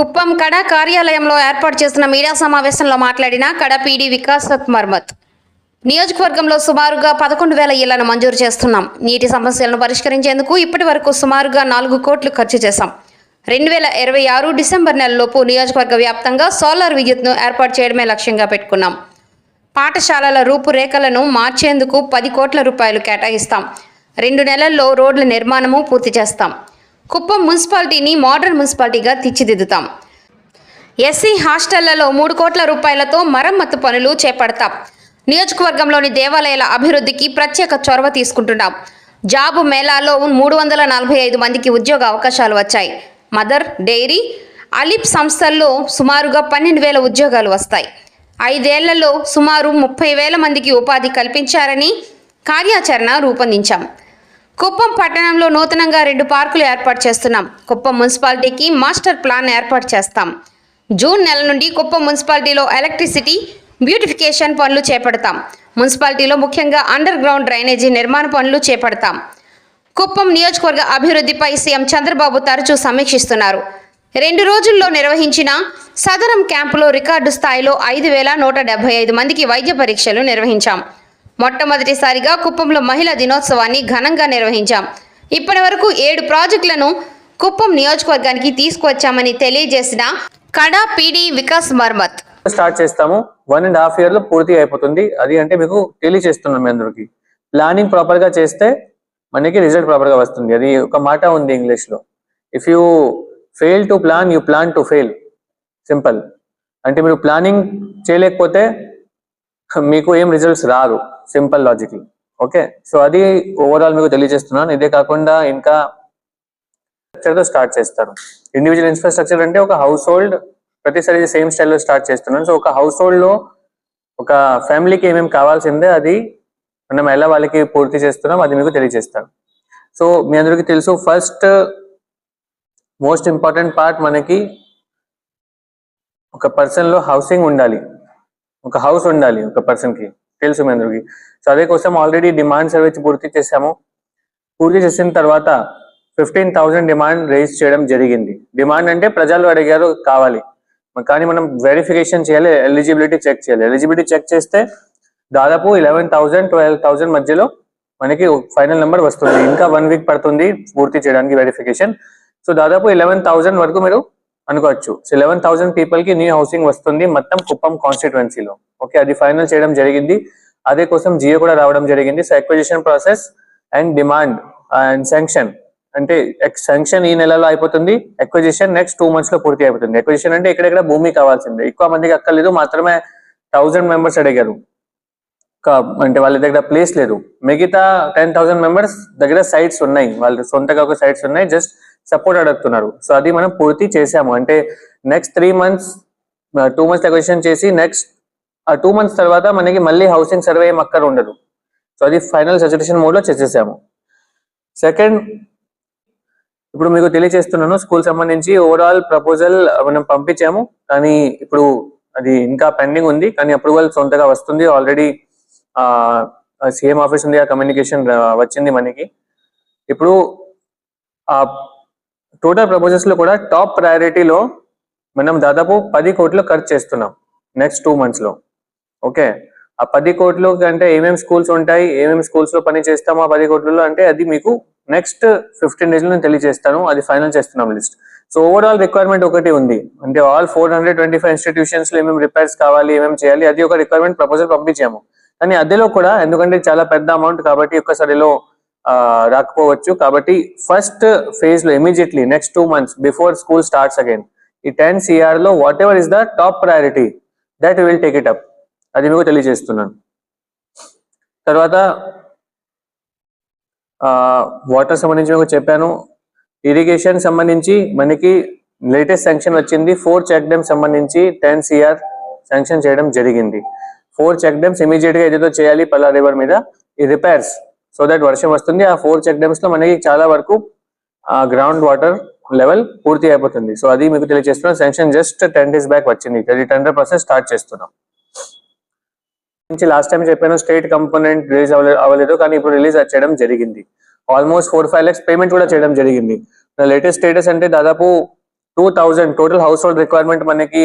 కుప్పం కడ కార్యాలయంలో ఏర్పాటు చేసిన మీడియా సమావేశంలో మాట్లాడిన కడ పీడీ వికాసత్ మర్మత్. నియోజకవర్గంలో సుమారుగా పదకొండు వేల ఇళ్ళను మంజూరు చేస్తున్నాం. నీటి సమస్యలను పరిష్కరించేందుకు ఇప్పటి వరకు సుమారుగా నాలుగు కోట్లు ఖర్చు చేశాం. రెండు వేల ఇరవై ఆరు డిసెంబర్ నెలలోపు నియోజకవర్గ వ్యాప్తంగా సోలార్ విద్యుత్ను ఏర్పాటు చేయడమే లక్ష్యంగా పెట్టుకున్నాం. పాఠశాలల రూపురేఖలను మార్చేందుకు పది కోట్ల రూపాయలు కేటాయిస్తాం. రెండు నెలల్లో రోడ్ల నిర్మాణము పూర్తి చేస్తాం. కుప్పం మున్సిపాలిటీని మోడర్న్ మున్సిపాలిటీగా తీర్చిదిద్దుతాం. ఎస్సీ హాస్టళ్ళలో మూడు కోట్ల రూపాయలతో మరమ్మతు పనులు చేపడతాం. నియోజకవర్గంలోని దేవాలయాల అభివృద్ధికి ప్రత్యేక చొరవ తీసుకుంటున్నాం. జాబు మేళాలో మూడు వందల నలభై ఐదు మందికి ఉద్యోగ అవకాశాలు వచ్చాయి. మదర్ డైరీ అలిప్ సంస్థల్లో సుమారుగా పన్నెండు వేల ఉద్యోగాలు వస్తాయి. ఐదేళ్ళలో సుమారు ముప్పై వేల మందికి ఉపాధి కల్పించారని కార్యాచరణ రూపొందించాం. కుప్పం పట్టణంలో నూతనంగా రెండు పార్కులు ఏర్పాటు చేస్తున్నాం. కుప్పం మున్సిపాలిటీకి మాస్టర్ ప్లాన్ ఏర్పాటు చేస్తాం. జూన్ నెల నుండి కుప్పం మున్సిపాలిటీలో ఎలక్ట్రిసిటీ బ్యూటిఫికేషన్ పనులు చేపడతాం. మున్సిపాలిటీలో ముఖ్యంగా అండర్ గ్రౌండ్ డ్రైనేజీ నిర్మాణ పనులు చేపడతాం. కుప్పం నియోజకవర్గ అభివృద్ధిపై సీఎం చంద్రబాబు తరచూ సమీక్షిస్తున్నారు. రెండు రోజుల్లో నిర్వహించిన సదరం క్యాంపులో రికార్డు స్థాయిలో ఐదు వేల నూట డెబ్బై ఐదు మందికి వైద్య పరీక్షలు నిర్వహించాం. మొట్టమొదటిసారిగా కుప్పంలో మహిళా దినోత్సవాన్ని ఘనంగా నిర్వహించాం. ఇప్పటి వరకు ఏడు ప్రాజెక్టులను కుప్పం నియోజకవర్గానికి తీసుకువచ్చామని తెలియజేసిన కడా పీడి వికాస్ మర్మత్. స్టార్ట్ చేస్తాము. వన్ అండ్ హాఫ్ ఇయర్లో పూర్తి అయిపోతుంది. అది అంటే మీకు తెలియజేస్తున్నాం మీ అందరికి. ప్లానింగ్ ప్రాపర్గా చేస్తే మనకి రిజల్ట్ ప్రాపర్గా వస్తుంది. అది ఒక మాట ఉంది ఇంగ్లీష్లో. If you fail to plan you plan to fail simple అంటే మీరు ప్లానింగ్ చేయలేకపోతే మీకు ఏం రిజల్ట్స్ రాదు సింపుల్ లాజిక్ ఓకే సో అది ఓవరాల్ మీకు తెలియజేస్తున్నాను. ఇదే కాకుండా ఇంకా structure తో స్టార్ట్ చేస్తారు. ఇండివిజువల్ ఇన్ఫ్రాస్ట్రక్చర్ అంటే ఒక హౌస్ హోల్డ్ ప్రతిసారి సేమ్ స్టైల్లో స్టార్ట్ చేస్తున్నాను. సో ఒక హౌస్ హోల్డ్లో ఒక ఫ్యామిలీకి ఏమేమి కావాల్సిందే అది మనం ఎలా వాళ్ళకి పూర్తి చేస్తున్నాం అది మీకు తెలియజేస్తారు సో మీ అందరికీ తెలుసు ఫస్ట్ మోస్ట్ ఇంపార్టెంట్ పార్ట్ మనకి ఒక పర్సన్లో హౌసింగ్ ఉండాలి. ఒక హౌస్ ఉండాలి ఒక పర్సన్కి తెలుసు మీ అందరికి సో అదే కోసం ఆల్రెడీ డిమాండ్ సర్వే పూర్తి చేసాము పూర్తి చేసిన తర్వాత ఫిఫ్టీన్ థౌసండ్ డిమాండ్ రేజ్ చేయడం జరిగింది. డిమాండ్ అంటే ప్రజలు అడిగారు కావాలి. కానీ మనం వెరిఫికేషన్ చేయాలి ఎలిజిబిలిటీ చెక్ చేయాలి. ఎలిజిబిలిటీ చెక్ చేస్తే దాదాపు ఇలెవెన్ థౌసండ్ ట్వెల్వ్ థౌసండ్ మధ్యలో మనకి ఫైనల్ నెంబర్ వస్తుంది. ఇంకా వన్ వీక్ పడుతుంది పూర్తి చేయడానికి వెరిఫికేషన్ సో దాదాపు ఇలెవెన్ థౌసండ్ వరకు మీరు అనుకోవచ్చు. సో లెవెన్ థౌసండ్ పీపుల్కి న్యూ హౌసింగ్ వస్తుంది మొత్తం కుప్పం కాన్స్టిట్యువెన్సీలో ఓకే అది ఫైనల్ చేయడం జరిగింది. అదే కోసం జియో కూడా రావడం జరిగింది. So acquisition process and demand and sanction అంటే శాంక్షన్ ఈ నెలలో అయిపోతుంది. ఎక్విజిషన్ నెక్స్ట్ టూ మంత్స్లో పూర్తి అయిపోతుంది. ఎక్విజిషన్ అంటే ఇక్కడెక్కడ భూమి కావాల్సిందే. ఎక్కువ మందికి అక్కర్లేదు. మాత్రమే థౌసండ్ మెంబర్స్ అడిగారు. అంటే వాళ్ళ దగ్గర ప్లేస్ లేదు. మిగతా టెన్ థౌసండ్ మెంబర్స్ దగ్గర సైట్స్ ఉన్నాయి. వాళ్ళ సొంతగా ఒక సైట్స్ ఉన్నాయి. జస్ట్ సపోర్ట్ అడుగుతున్నారు. సో అది మనం పూర్తి చేసాము అంటే next three months two months acquisition చేసి నెక్స్ట్ ఆ టూ మంత్స్ తర్వాత మనకి మళ్ళీ హౌసింగ్ సర్వే ఏం అక్కడ ఉండదు. సో అది ఫైనల్ సజెషన్ మోడ్లో చేసేసాము. సెకండ్ ఇప్పుడు మీకు తెలియజేస్తున్నాను స్కూల్ సంబంధించి ఓవరాల్ ప్రపోజల్ మనం పంపించాము. కానీ ఇప్పుడు అది ఇంకా పెండింగ్ ఉంది. కానీ అప్రూవల్ సొంతగా వస్తుంది. ఆల్రెడీ సీఎం ఆఫీస్ ఉంది. ఆ కమ్యూనికేషన్ వచ్చింది మనకి. ఇప్పుడు ఆ టోటల్ ప్రపోజల్స్లో కూడా టాప్ ప్రయారిటీలో మనం దాదాపు పది కోట్లు ఖర్చు చేస్తున్నాం నెక్స్ట్ టూ మంత్స్లో. ఓకే ఆ పది కోట్లు అంటే ఏమేమి స్కూల్స్ ఉంటాయి ఏమేమి స్కూల్స్లో పని చేస్తామో ఆ పది కోట్లలో అంటే అది మీకు నెక్స్ట్ ఫిఫ్టీన్ డేస్లో నేను తెలియజేస్తాను అది ఫైనల్ చేస్తున్నాం లిస్ట్ సో ఓవరాల్ రిక్వైర్మెంట్ ఒకటి ఉంది. అంటే all four hundred twenty five ఇన్స్టిట్యూషన్స్లో ఏమేమి రిపేర్స్ కావాలి ఏమేమి చేయాలి అది ఒక రిక్వైర్మెంట్ ప్రపోజల్ పంపించాము. కానీ అదేలో కూడా ఎందుకంటే చాలా పెద్ద అమౌంట్ కాబట్టి ఒక్కసారిలో రాకపోవచ్చు. కాబట్టి ఫస్ట్ ఫేజ్లో immediately next two months before school starts again ఈ ten సిఆర్లో whatever is the top priority that will take it up అది మీకు తెలియజేస్తున్నాను. తర్వాత వాటర్ సంబంధించి మీకు చెప్పాను. ఇరిగేషన్ సంబంధించి మనకి లేటెస్ట్ శాంక్షన్ వచ్చింది. ఫోర్ చెక్ డ్యామ్ సంబంధించి టెన్ సిఆర్ శాంక్షన్ చేయడం జరిగింది. ఫోర్ చెక్ డ్యామ్స్ ఇమీడియట్గా ఏదో చేయాలి పల్లా రివర్ మీద ఈ రిపేర్స్ సో దట్ వర్షం వస్తుంది. ఆ ఫోర్ చెక్ డ్యామ్స్లో మనకి చాలా వరకు గ్రౌండ్ వాటర్ లెవెల్ పూర్తి అయిపోతుంది. సో అది మీకు తెలియజేస్తున్నాం sanction just ten days back వచ్చింది. అది టెండర్ ప్రాసెస్ స్టార్ట్ చేస్తున్నాం. నుంచి లాస్ట్ టైం చెప్పాను స్టేట్ కంపోనెంట్ రిలీజ్ అవ్వలేదు కానీ ఇప్పుడు రిలీజ్ చేయడం జరిగింది. Almost four five lakhs payment కూడా చేయడం జరిగింది. లేటెస్ట్ స్టేటస్ అంటే దాదాపు two thousand total household requirement మనకి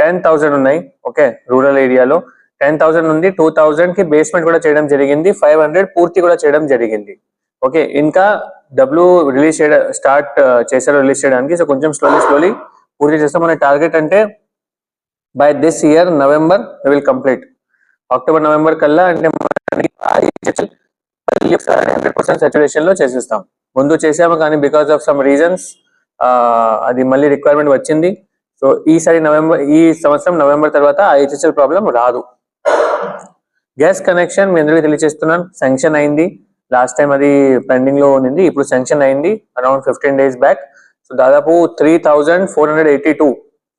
టెన్ థౌజండ్ ఉన్నాయి. ఓకే రూరల్ ఏరియాలో టెన్ థౌసండ్ ఉంది టూ థౌసండ్కి బేస్మెంట్ కూడా చేయడం జరిగింది ఫైవ్ హండ్రెడ్ పూర్తి కూడా చేయడం జరిగింది. ఓకే ఇంకా డబ్ల్యూ రిలీజ్ చేయడం స్టార్ట్ uh, చేశారు రిలీజ్ చేయడానికి సో కొంచెం స్లోలీ స్లోలీ పూర్తి చేస్తాం. మన టార్గెట్ అంటే by this year November will complete October November కల్లా అంటే హండ్రెడ్ పర్సెంట్ సాచురేషన్లో చేసేస్తాం. ముందు చేసాము కానీ బికాస్ ఆఫ్ సమ్ రీజన్స్ అది మళ్ళీ రిక్వైర్మెంట్ వచ్చింది. సో ఈసారి నవంబర్ ఈ సంవత్సరం నవంబర్ తర్వాత ఆ హెచ్ఎస్ఎల్ ప్రాబ్లం రాదు. గ్యాస్ కనెక్షన్ మీ అందరికీ తెలియజేస్తున్నాను శాంక్షన్ అయింది. లాస్ట్ టైం అది పెండింగ్లో ఉంది ఇప్పుడు శాంక్షన్ అయింది. Around fifteen days back so దాదాపు three thousand four hundred eighty two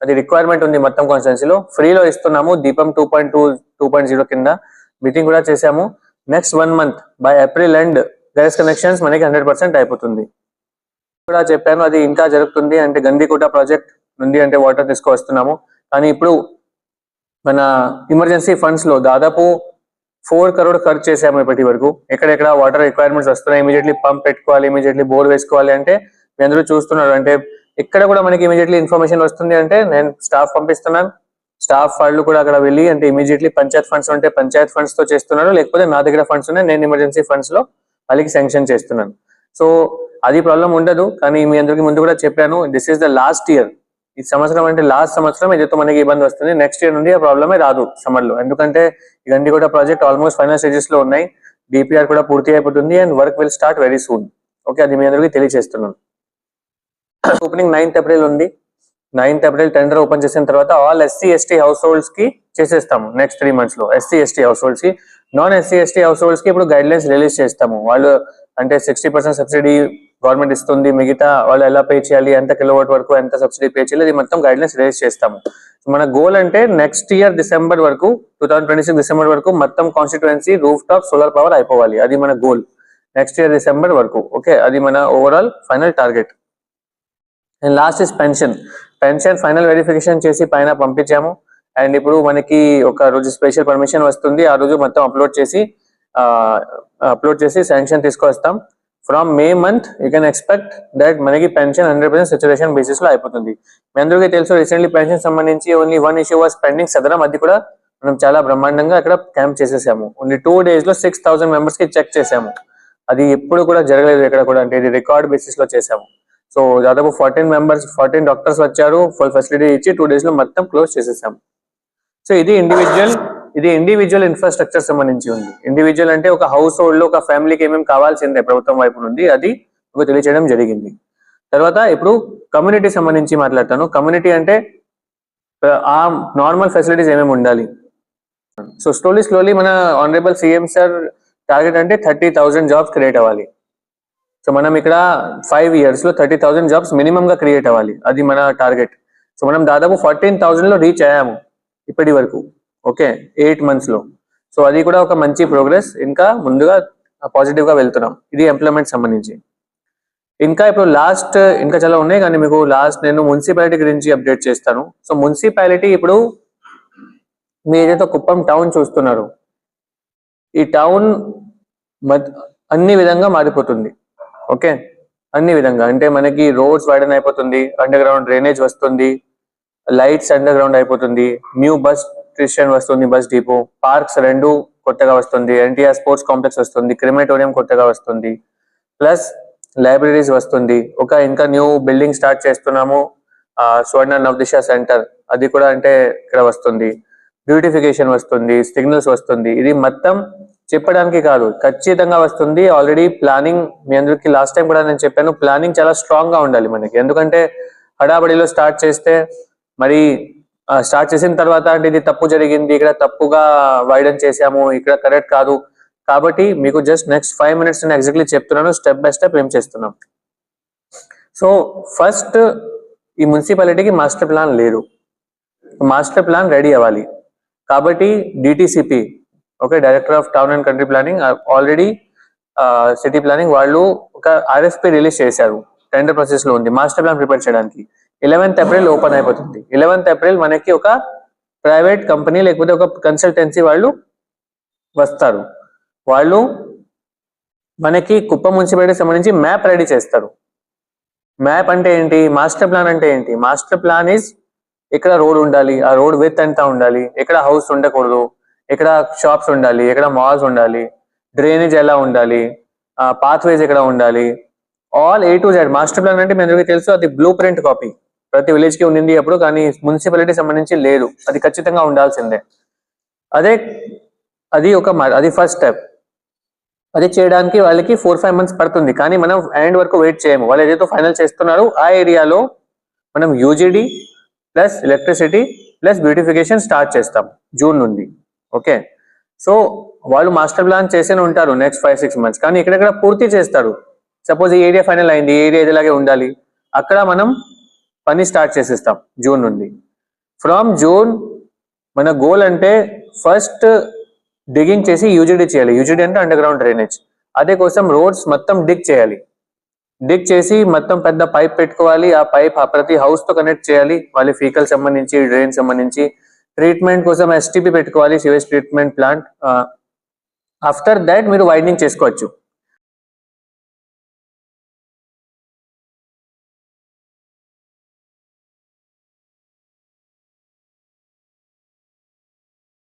అది రిక్వైర్మెంట్ ఉంది మొత్తం కాన్స్టెన్సీలో ఫ్రీలో ఇస్తున్నాము. Deepam two point two two point zero కింద. మీటింగ్ కూడా చేశాము. Next one month by April and gas connections మనకి హండ్రెడ్ పర్సెంట్ అయిపోతుంది. కూడా చెప్పాను అది ఇంకా జరుగుతుంది. అంటే గండికోట ప్రాజెక్ట్ నుండి అంటే వాటర్ తీసుకువస్తున్నాము. కానీ ఇప్పుడు మన ఎమర్జెన్సీ ఫండ్స్లో దాదాపు ఫోర్ కరోడ్ ఖర్చు చేసాము ఇప్పటి వరకు. ఎక్కడెక్కడ వాటర్ రిక్వైర్మెంట్స్ వస్తున్నాయి ఇమీడియట్లీ పంప్ పెట్టుకోవాలి ఇమీడియట్లీ బోర్ వేసుకోవాలి అంటే మీ అందరూ చూస్తున్నారు. అంటే ఎక్కడ కూడా మనకి ఇమీడియట్లీ ఇన్ఫర్మేషన్ వస్తుంది అంటే నేను స్టాఫ్ పంపిస్తున్నాను. స్టాఫ్ వాళ్ళు కూడా అక్కడ వెళ్ళి అంటే ఇమీడియట్లీ పంచాయత్ ఫండ్స్ ఉంటే పంచాయత్ ఫండ్స్తో చేస్తున్నారు. లేకపోతే నా దగ్గర ఫండ్స్ ఉన్నాయి నేను ఎమర్జెన్సీ ఫండ్స్లో వాళ్ళకి శాంక్షన్ చేస్తున్నాను. సో అది ప్రాబ్లం ఉండదు. కానీ మీ అందరికి ముందు కూడా చెప్పాను this is the last year ఈ సంవత్సరం అంటే లాస్ట్ సంవత్సరం ఏదైతే మనకి ఇబ్బంది వస్తుంది. నెక్స్ట్ ఇయర్ నుండి ఆ ప్రాబ్లమే రాదు సమ్మర్లో. ఎందుకంటే ఇవన్నీ కూడా ప్రాజెక్ట్ ఆల్మోస్ట్ ఫైనల్ స్టేజెస్లో ఉన్నాయి. డిపిఆర్ కూడా పూర్తి అయిపోతుంది and work will start very soon okay అది మీ అందరికీ తెలియజేస్తున్నాను. ఓపెనింగ్ నైన్త్ ఏప్రిల్ ఉంది. నైన్త్ ఏప్రిల్ టెండర్ ఓపెన్ చేసిన తర్వాత ఆల్ ఎస్సీ ఎస్టీ హౌస్ హోల్డ్స్కి చేసేస్తాము నెక్స్ట్ త్రీ మంత్స్లో. ఎస్సీ ఎస్టీ హౌస్ హోల్డ్స్కి. నాన్ ఎస్సీ ఎస్టీ హౌస్ హోల్డ్స్కి ఇప్పుడు గైడ్ లైన్స్ రిలీజ్ చేస్తాము. వాళ్ళు అంటే సిక్స్టీ పర్సెంట్ సబ్సిడీ గవర్నమెంట్ ఇస్తుంది మిగతా వాళ్ళు ఎలా పే చేయాలి ఎంత కిలోవాట్ వరకు ఎంత సబ్సిడీ పే చేయాలి అది మొత్తం గైడ్లైన్స్ రిలీజ్ చేస్తాము. మన గోల్ అంటే నెక్స్ట్ ఇయర్ డిసెంబర్ వరకు two thousand twenty six December వరకు మొత్తం constituency roof top solar power అయిపోవాలి. అది మన గోల్ నెక్స్ట్ ఇయర్ డిసెంబర్ వరకు ఓకే అది మన overall final target and last is pension pension final verification చేసి పైన పంపించాము. అండ్ ఇప్పుడు మనకి ఒక రోజు స్పెషల్ పర్మిషన్ వస్తుంది. ఆ రోజు మొత్తం అప్లోడ్ చేసి అప్లోడ్ చేసి శాంక్షన్ తీసుకొస్తాం. From May month you can expect that మనకి పెన్షన్ హండ్రెడ్ పర్సెంట్ సిచ్యువేషన్ బేసిస్లో అయిపోతుంది. మీ అందరికీ తెలుసు రీసెంట్లీ పెన్షన్ సంబంధించి only one issue was pending Sadarem. అది కూడా మనం చాలా బ్రహ్మాండంగా అక్కడ క్యాంప్ చేసేసాము. ఓన్లీ టూ డేస్లో సిక్స్ థౌసండ్ మెంబర్స్కి చెక్ చేసాము. అది ఎప్పుడు కూడా జరగలేదు ఎక్కడ కూడా. అంటే ఇది రికార్డ్ బేసిస్లో చేసాము. సో దాదాపు ఫార్టీన్ మెంబర్స్ ఫార్టీన్ డాక్టర్స్ వచ్చారు. ఫుల్ ఫెసిలిటీ ఇచ్చి టూ డేస్లో మొత్తం క్లోజ్ చేసేసాము. సో ఇది ఇండివిజువల్ ఇది ఇండివిజువల్ ఇన్ఫ్రాస్ట్రక్చర్ సంబంధించి ఉంది. ఇండివిజువల్ అంటే ఒక హౌస్ హోల్డ్లో ఒక ఫ్యామిలీకి ఏమేమి కావాల్సిందే ప్రభుత్వం వైపు నుండి అది మీకు తెలియచేయడం జరిగింది. తర్వాత ఇప్పుడు కమ్యూనిటీ సంబంధించి మాట్లాడతాను. కమ్యూనిటీ అంటే ఆ నార్మల్ ఫెసిలిటీస్ ఏమేమి ఉండాలి? సో స్లోలీ స్లోలీ మన ఆనరబుల్ సీఎం సార్ టార్గెట్ అంటే థర్టీ థౌసండ్ జాబ్స్ క్రియేట్ అవ్వాలి. సో మనం ఇక్కడ ఫైవ్ ఇయర్స్లో థర్టీ థౌసండ్ జాబ్స్ మినిమం గా క్రియేట్ అవ్వాలి. అది మన టార్గెట్ సో మనం దాదాపు ఫార్టీన్ థౌసండ్లో రీచ్ అయ్యాము ఇప్పటి వరకు. ఓకే ఎయిట్ మంత్స్లో. సో అది కూడా ఒక మంచి ప్రోగ్రెస్ ఇంకా ముందుగా పాజిటివ్గా వెళ్తున్నాం. ఇది ఎంప్లాయ్మెంట్ సంబంధించి. ఇంకా ఇప్పుడు లాస్ట్ ఇంకా చాలా ఉన్నాయి కానీ మీకు లాస్ట్ నేను మున్సిపాలిటీ గురించి అప్డేట్ చేస్తాను. సో మున్సిపాలిటీ ఇప్పుడు మీ ఏదైతే కుప్పం టౌన్ చూస్తున్నారు ఈ టౌన్ మద్- అన్ని విధంగా మారిపోతుంది. ఓకే? అన్ని విధంగా. అంటే మనకి రోడ్స్ వైడన్ అయిపోతుంది అండర్ గ్రౌండ్ డ్రైనేజ్ వస్తుంది లైట్స్ అండర్ గ్రౌండ్ అయిపోతుంది న్యూ బస్ స్టేషన్ వస్తుంది బస్ డిపో. పార్క్స్ రెండు కొత్తగా వస్తుంది. ఎన్టీఆర్ స్పోర్ట్స్ కాంప్లెక్స్ వస్తుంది. క్రిమేటోరియం కొత్తగా వస్తుంది. ప్లస్ లైబ్రరీస్ వస్తుంది. ఒక ఇంకా న్యూ బిల్డింగ్ స్టార్ట్ చేస్తున్నాము. స్వర్ణ నవదిశ సెంటర్ అది కూడా అంటే ఇక్కడ వస్తుంది. బ్యూటిఫికేషన్ వస్తుంది. సిగ్నల్స్ వస్తుంది. ఇది మొత్తం చెప్పడానికి కాదు. ఖచ్చితంగా వస్తుంది. ఆల్రెడీ ప్లానింగ్ మీ అందరికి లాస్ట్ టైం కూడా నేను చెప్పాను. ప్లానింగ్ చాలా స్ట్రాంగ్గా ఉండాలి మనకి. ఎందుకంటే హడాబడిలో స్టార్ట్ చేస్తే మరి స్టార్ట్ చేసిన తర్వాత అంటే ఇది తప్పు జరిగింది ఇక్కడ తప్పుగా వైడన్ చేసాము ఇక్కడ కరెక్ట్ కాదు. కాబట్టి మీకు జస్ట్ నెక్స్ట్ ఫైవ్ మినిట్స్ నేను ఎగ్జాక్ట్లీ చెప్తున్నాను స్టెప్ బై స్టెప్ ఏం చేస్తున్నాం. సో ఫస్ట్ ఈ మున్సిపాలిటీకి మాస్టర్ ప్లాన్ లేదు. మాస్టర్ ప్లాన్ రెడీ అవ్వాలి. కాబట్టి DTCP okay director of town and country planning already city planning వాళ్ళు ఒక ఆర్ఎఫ్పి రిలీజ్ చేశారు. టెండర్ ప్రాసెస్లో ఉంది. మాస్టర్ ప్లాన్ ప్రిపేర్ చేయడానికి. ఎలెవెన్త్ ఏప్రిల్ ఓపెన్ అయిపోతుంది. ఎలెవెన్త్ ఏప్రిల్ మనకి ఒక ప్రైవేట్ కంపెనీ లేకపోతే ఒక కన్సల్టెన్సీ వాళ్ళు వస్తారు. వాళ్ళు మనకి కుప్పం మున్సిపాలిటీ సంబంధించి మ్యాప్ రెడీ చేస్తారు. మ్యాప్ అంటే ఏంటి? మాస్టర్ ప్లాన్ అంటే ఏంటి? మాస్టర్ ప్లాన్ ఇస్ ఎక్కడ రోడ్ ఉండాలి? ఆ రోడ్ విత్ ఎంత ఉండాలి? ఎక్కడ హౌస్ ఉండకూడదు? ఎక్కడ షాప్స్ ఉండాలి? ఎక్కడ మాల్స్ ఉండాలి? డ్రైనేజ్ ఎలా ఉండాలి? పాత్వేస్ ఎక్కడ ఉండాలి? All A to Z master plan అంటే మీ అందరికీ తెలుసు అది బ్లూ ప్రింట్ కాపీ ప్రతి విలేజ్కి ఉండింది అప్పుడు కానీ మున్సిపాలిటీ సంబంధించి లేదు. అది ఖచ్చితంగా ఉండాల్సిందే. అదే అది ఒక మ- అది ఫస్ట్ స్టెప్ అది చేయడానికి వాళ్ళకి ఫోర్ ఫైవ్ మంత్స్ పడుతుంది. కానీ మనం ఎండ్ వరకు వెయిట్ చేయము. వాళ్ళు ఏదైతే ఫైనల్ చేస్తున్నారు ఆ ఏరియాలో మనం UGD plus electricity plus beautification start చేస్తాం జూన్ నుండి. ఓకే సో వాళ్ళు మాస్టర్ ప్లాన్ చేసేనే ఉంటారు నెక్స్ట్ ఫైవ్ సిక్స్ మంత్స్ కానీ ఇక్కడెక్కడ పూర్తి చేస్తారు? సపోజ్ ఈ ఏరియా ఫైనల్ అయింది ఈ ఏరియా ఇదిలాగే ఉండాలి. అక్కడ మనం పని స్టార్ట్ చేసేస్తాం జూన్ నుండి. ఫ్రమ్ జూన్ మన గోల్ అంటే ఫస్ట్ డిగింగ్ చేసి యూజీడీ చేయాలి. యూజీడీ అంటే అండర్ గ్రౌండ్ డ్రైనేజ్. అదే కోసం రోడ్స్ మొత్తం డిగ్ చేయాలి. డిగ్ చేసి మొత్తం పెద్ద పైప్ పెట్టుకోవాలి. ఆ పైప్ ప్రతి హౌస్తో కనెక్ట్ చేయాలి. వాళ్ళ ఫీకల్ సంబంధించి డ్రైన్ సంబంధించి. ట్రీట్మెంట్ కోసం ఎస్టీపీ పెట్టుకోవాలి. Sewage treatment plant after that మీరు వైడనింగ్ చేసుకోవచ్చు.